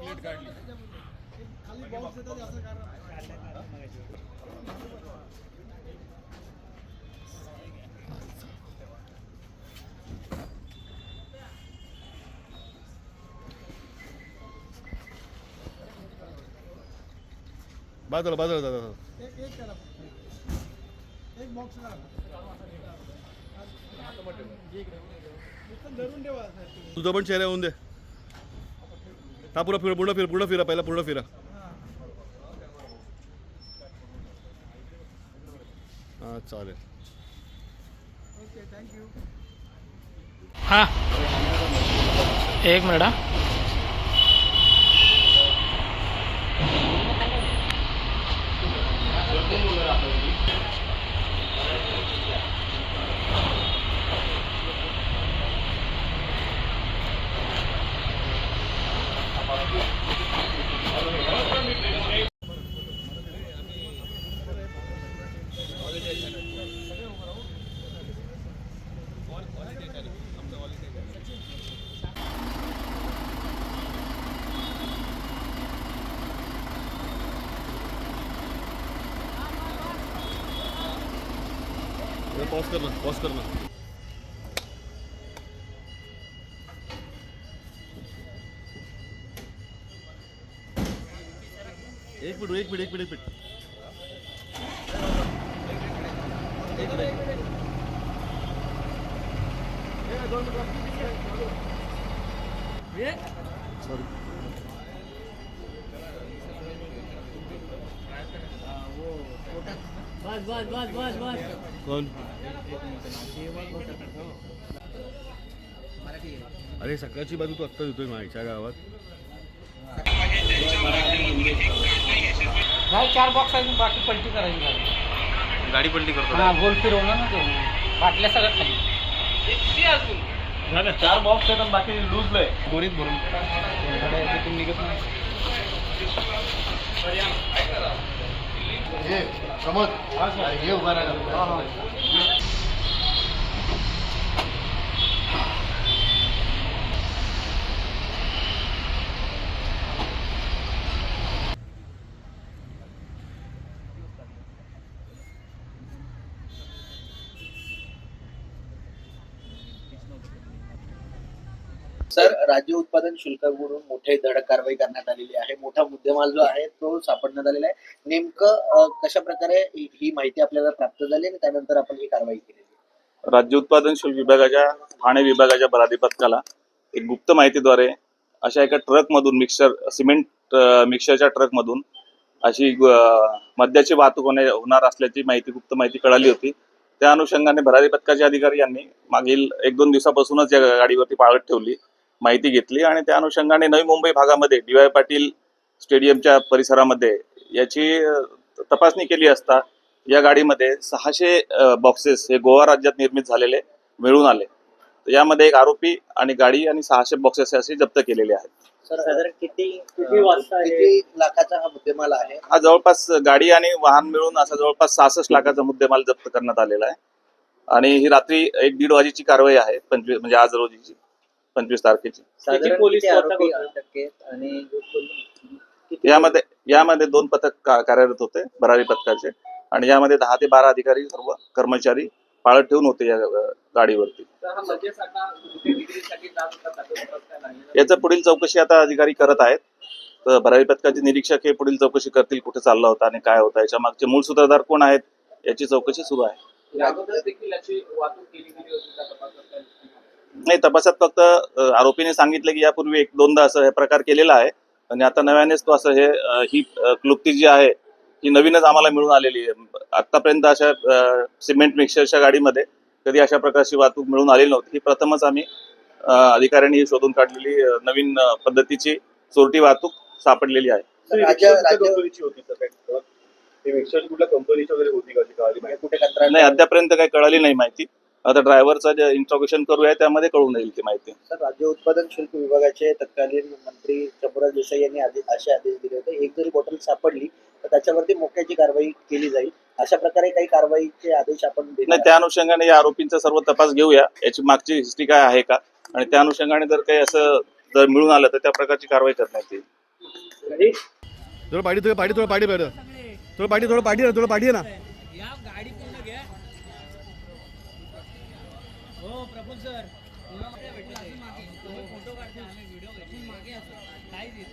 Plate काढली. बाजूला बाजूला दादा एक बॉक्स तुझं पण चेहरा होऊन दे. हा पुरा फिर पूर्ण फिर पूर्ण फिरा पहिला पूर्ण फिरा. हा चालेल. हां. एक मिनिट हा पॉज कर ना पॉज कर ना. एक मिनिट एक मिनिट एक मिनिट एक मिनिट. सॉरी बस बस बस बस बस कोण अरे सकाळची बाजू तू आत्ता देतोय मायच्या गावात. नाही चार बॉक्स आहे बाकी पलटी करायची गाडी. गाडी पलटी करतो. हा गोल फिरवलं ना ते. बाटल्या सगळ्यात खाली. चार बॉक्स आहेत आणि बाकी लूज लय दोरीत भरून तिथून निघत नाही. એ પ્રમોદ એ ઊભા રહ્યા सर राज्य उत्पादन शुल्काकडून मोठे धडक कारवाई करण्यात आलेली आहे. मोठा मुद्देमाल जो आहे तो सापडण्यात आलेला आहे. नेमकं कशा प्रकारे ही माहिती आपल्याला प्राप्त झाली आणि त्यानंतर आपण ही कारवाई केली? राज्य उत्पादन शुल्क विभागाच्या ठाणे विभागाच्या बरादी पथकाला एक गुप्त माहितीद्वारे अशा एका ट्रकमधून मिक्सर सिमेंट मिक्सरच्या मिक्सरच्या ट्रकमधून अशी मद्याची वाहतूक होणे होणार असल्याची माहिती गुप्त माहिती कळाली होती. त्या अनुषंगाने भरारी पथकाचे अधिकारी यांनी मागील एक दोन दिवसापासूनच या गाडीवरती पाळत ठेवली. माहिती घेतली आणि त्या अनुषंगाने नवी मुंबई भागामध्ये डी वाय पाटील स्टेडियमच्या परिसरामध्ये याची तपासणी केली असता या गाडीमध्ये सहाशे बॉक्सेस हे गोवा राज्यात निर्मित झालेले मिळून आले. तर यामध्ये एक आरोपी आणि गाडी आणि सहाशे बॉक्सेस असे जप्त केलेले आहेत. सर साधारण किती किती लाखाचा हा मुद्देमाल आहे? हा जवळपास गाडी आणि वाहन मिळून असा जवळपास सहासष्ट लाखाचा मुद्देमाल जप्त करण्यात आलेला आहे. आणि ही रात्री एक दीड वाजेची कारवाई आहे पंचवीस म्हणजे आज रोजीची पंचवीस तारखेची. पोलीस किती स्वतः आहेत आणि यामध्ये यामध्ये दोन पथक का- कार्यरत होते भरारी पथकाचे. आणि यामध्ये दहा ते बारा अधिकारी सर्व कर्मचारी पाळत ठेवून होते या अ, गाडीवरती. याचं पुढील चौकशी आता अधिकारी करत आहेत. तर भरारी पथकाचे निरीक्षक हे पुढील चौकशी करतील कुठे चालला होता आणि काय होता याच्या मागचे मूळ सूत्रधार कोण आहेत याची चौकशी सुरू आहे. नाही तपासात फक्त आरोपीने सांगितले की यापूर्वी एक दोनदा असं हे प्रकार केलेला आहे. आणि आता नव्यानेच तो असं हे ही क्लुप्ती जी आहे ही नवीनच आम्हाला मिळून आलेली आहे. आतापर्यंत अशा सिमेंट मिक्सरच्या गाडीमध्ये कधी अशा प्रकारची वाहतूक मिळून आलेली नव्हती. ही प्रथमच आम्ही अधिकाऱ्यांनी शोधून काढलेली नवीन पद्धतीची चोरटी वाहतूक सापडलेली आहे. नाही अद्यापर्यंत काही कळाली नाही माहिती. आता ड्रायव्हरचं जे इंट्रोगेशन करूया त्यामध्ये कळून येईल ती माहिती. सर राज्य उत्पादन शुल्क विभागाचे तत्कालीन मंत्री शंभूराज देसाई यांनी आदे- असे आदेश दिले होते. एक जरी बॉटल सापडली तर त्याच्यावरती मोक्याची कारवाई केली जाईल. अशा प्रकारे काही कारवाईचे आदेश आपण नाही त्या अनुषंगाने या आरोपींचा सर्व तपास घेऊया. याची मागची हिस्ट्री काय आहे का? आणि त्या अनुषंगाने जर काही असं जर मिळून आलं तर त्या प्रकारची कारवाई करण्यात येईल. थोडं पाठी थोडं पाठी थोडं पाठी पाहिलं थोडं पाठी थोडं पाठी हो प्रफुल सर. फोटो काढतो. आम्ही व्हिडिओ काढून मागे असतो काहीच येत